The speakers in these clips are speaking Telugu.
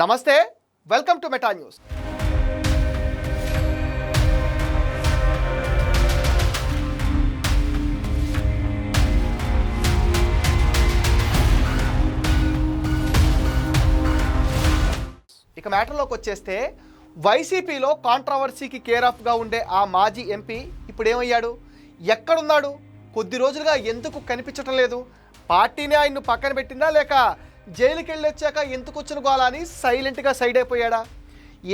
నమస్తే వెల్కమ్ టు మెటా న్యూస్. ఇక మ్యాటర్లోకి వచ్చేస్తే వైసీపీలో కాంట్రవర్సీకి కేర్ ఆఫ్గా ఉండే ఆ మాజీ ఎంపీ ఇప్పుడు ఏమయ్యాడు ఎక్కడున్నాడు? కొద్ది రోజులుగా ఎందుకు కనిపించటం లేదు? పార్టీనే ఆయన్ను పక్కన పెట్టిందా లేక జైలుకి వచ్చాక ఎందుకు వచ్చిన గోలా అని సైలెంట్గా సైడ్ అయిపోయాడా?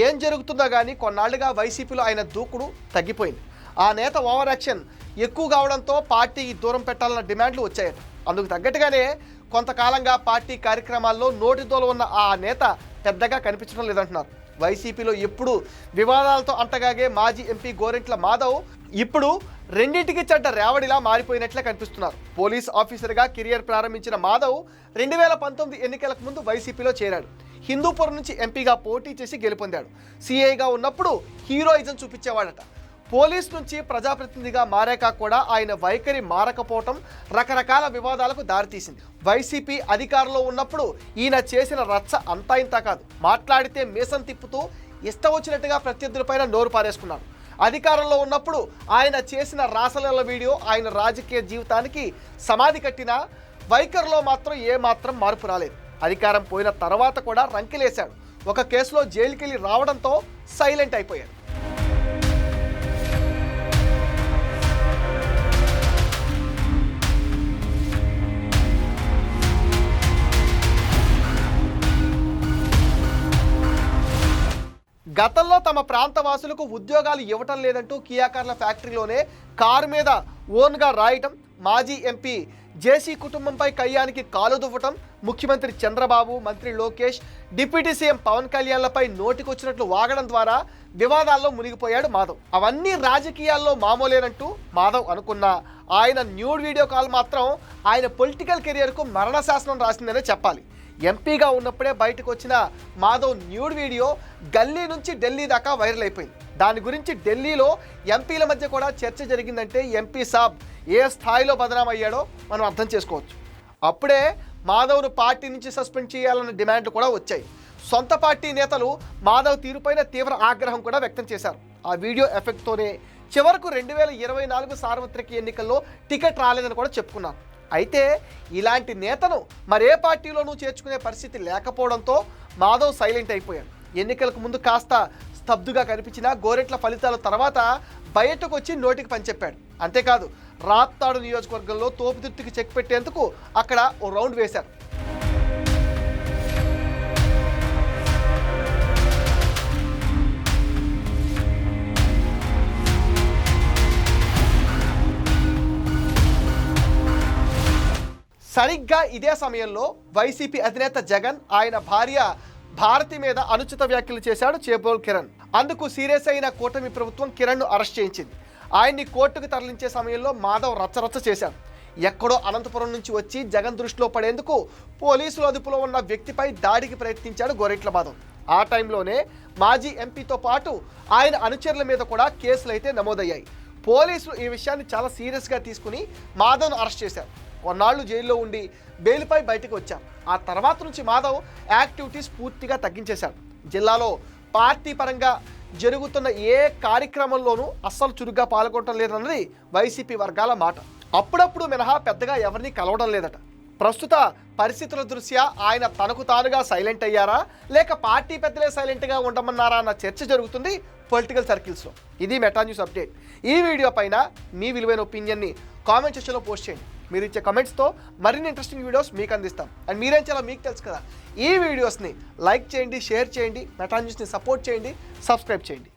ఏం జరుగుతుందో కానీ కొన్నాళ్ళుగా వైసీపీలో ఆయన దూకుడు తగ్గిపోయింది. ఆ నేత ఓవర్ యాక్షన్ ఎక్కువ కావడంతో పార్టీ దూరం పెట్టాలన్న డిమాండ్లు వచ్చాయట. అందుకు తగ్గట్టుగానే కొంతకాలంగా పార్టీ కార్యక్రమాల్లో నోటితోలు ఉన్న ఆ నేత పెద్దగా కనిపించడం లేదంటున్నారు. వైసీపీలో ఎప్పుడు వివాదాలతో అంటగాగే మాజీ ఎంపీ గోరెంట్ల మాధవ్ ఇప్పుడు రెండింటికి చెడ్డ రేవడిలా మారిపోయినట్లే కనిపిస్తున్నారు. పోలీస్ ఆఫీసర్గా కెరియర్ ప్రారంభించిన మాధవ్ రెండు వేల పంతొమ్మిది ఎన్నికలకు ముందు వైసీపీలో చేరాడు. హిందూపురం నుంచి ఎంపీగా పోటీ చేసి గెలుపొందాడు. సీఐగా ఉన్నప్పుడు హీరోయిజం చూపించేవాడట. పోలీస్ నుంచి ప్రజాప్రతినిధిగా మారాక కూడా ఆయన వైఖరి మారకపోవటం రకరకాల వివాదాలకు దారితీసింది. వైసీపీ అధికారంలో ఉన్నప్పుడు ఈయన చేసిన రచ్చ అంతా ఇంత కాదు. మాట్లాడితే మీసం తిప్పుతూ ఇష్టం వచ్చినట్టుగా ప్రత్యర్థులపైన నోరు పారేసుకున్నాడు. అధికారంలో ఉన్నప్పుడు ఆయన చేసిన రాసలీల వీడియో ఆయన రాజకీయ జీవితానికి సమాధి కట్టిన వైఖరిలో మాత్రం ఏమాత్రం మార్పు రాలేదు. అధికారం పోయిన తర్వాత కూడా రంకిలేశాడు. ఒక కేసులో జైలుకెళ్ళి రావడంతో సైలెంట్ అయిపోయాడు. గతంలో తమ ప్రాంత వాసులకు ఉద్యోగాలు ఇవ్వటం లేదంటూ కియాకార్ల ఫ్యాక్టరీలోనే కారు మీద ఓన్గా రాయటం మాజీ ఎంపీ జేసీ కుటుంబంపై కయ్యానికి కాలు దువ్వటం ముఖ్యమంత్రి చంద్రబాబు మంత్రి లోకేష్ డిప్యూటీ సీఎం పవన్ కళ్యాణ్లపై నోటికొచ్చినట్లు వాగడం ద్వారా వివాదాల్లో మునిగిపోయాడు మాధవ్. అవన్నీ రాజకీయాల్లో మామూలేనంటూ మాధవ్ అనుకున్న. ఆయన న్యూడ్ వీడియో కాల్ మాత్రం ఆయన పొలిటికల్ కెరియర్కు మరణ శాసనం రాసిందనే చెప్పాలి. ఎంపీగా ఉన్నప్పుడే బయటకు వచ్చిన మాధవ్ న్యూడ్ వీడియో గల్లీ నుంచి ఢిల్లీ దాకా వైరల్ అయిపోయింది. దాని గురించి ఢిల్లీలో ఎంపీల మధ్య కూడా చర్చ జరిగిందంటే ఎంపీ సాబ్ ఏ స్థాయిలో బదనామయ్యాడో మనం అర్థం చేసుకోవచ్చు. అప్పుడే మాధవ్ను పార్టీ నుంచి సస్పెండ్ చేయాలన్న డిమాండ్లు కూడా వచ్చాయి. సొంత పార్టీ నేతలు మాధవ్ తీరుపైన తీవ్ర ఆగ్రహం కూడా వ్యక్తం చేశారు. ఆ వీడియో ఎఫెక్ట్తోనే చివరకు రెండు వేల ఇరవై నాలుగు సార్వత్రిక ఎన్నికల్లో టికెట్ రాలేదని కూడా చెప్పుకున్నారు. అయితే ఇలాంటి నేతను మరే పార్టీలోనూ చేర్చుకునే పరిస్థితి లేకపోవడంతో మాధవ్ సైలెంట్ అయిపోయాడు. ఎన్నికలకు ముందు కాస్త స్తబ్దుగా కనిపించిన గోరెట్ల ఫలితాల తర్వాత బయటకు వచ్చి నోటికి పనిచెప్పాడు అంతేకాదు రాప్తాడు నియోజకవర్గంలో తోపుదిట్టుకి చెక్ పెట్టేందుకు అక్కడ ఓ రౌండ్ వేశారు. సరిగ్గా ఇదే సమయంలో వైసీపీ అధినేత జగన్ ఆయన భార్య భారతి మీద అనుచిత వ్యాఖ్యలు చేశాడు చేబోల్ కిరణ్. అందుకు సీరియస్ అయిన కూటమి ప్రభుత్వం కిరణ్ను అరెస్ట్ చేయించింది. ఆయన్ని కోర్టుకు తరలించే సమయంలో మాధవ్ రచ్చరచ్చ చేశాడు. ఎక్కడో అనంతపురం నుంచి వచ్చి జగన్ దృష్టిలో పడేందుకు పోలీసులు అదుపులో ఉన్న వ్యక్తిపై దాడికి ప్రయత్నించాడు గొరెట్ల మాధవ్. ఆ టైంలోనే మాజీ ఎంపీతో పాటు ఆయన అనుచరుల మీద కూడా కేసులు అయితే నమోదయ్యాయి. పోలీసులు ఈ విషయాన్ని చాలా సీరియస్గా తీసుకుని మాధవ్ను అరెస్ట్ చేశారు. కొన్నాళ్ళు జైల్లో ఉండి బెయిల్పై బయటకు వచ్చారు ఆ తర్వాత నుంచి మాధవ్ యాక్టివిటీస్ పూర్తిగా తగ్గించేశాడు. జిల్లాలో పార్టీ పరంగా జరుగుతున్న ఏ కార్యక్రమంలోనూ అస్సలు చురుగ్గా పాల్గొనడం లేదన్నది వైసీపీ వర్గాల మాట. అప్పుడప్పుడు మినహా పెద్దగా ఎవరిని కలవడం లేదట. ప్రస్తుత పరిస్థితుల దృష్ట్యా ఆయన తనకు తానుగా సైలెంట్ అయ్యారా? లేక పార్టీ పెద్దలే సైలెంట్గా ఉండమన్నారా అన్న చర్చ జరుగుతుంది పొలిటికల్ సర్కిల్స్లో. ఇది మెటా న్యూస్ అప్డేట్. ఈ వీడియో పైన మీ విలువైన ఒపీనియన్ని కామెంట్ సెక్షన్లో పోస్ట్ చేయండి. మీరు ఇచ్చే కమెంట్స్తో మరిన్ని ఇంట్రెస్టింగ్ వీడియోస్ మీకు అందిస్తాం. అండ్ మీరేంచాలా మీకు తెలుసు కదా. ఈ వీడియోస్ని లైక్ చేయండి షేర్ చేయండి మెటాన్యూస్ని సపోర్ట్ చేయండి సబ్స్క్రైబ్ చేయండి.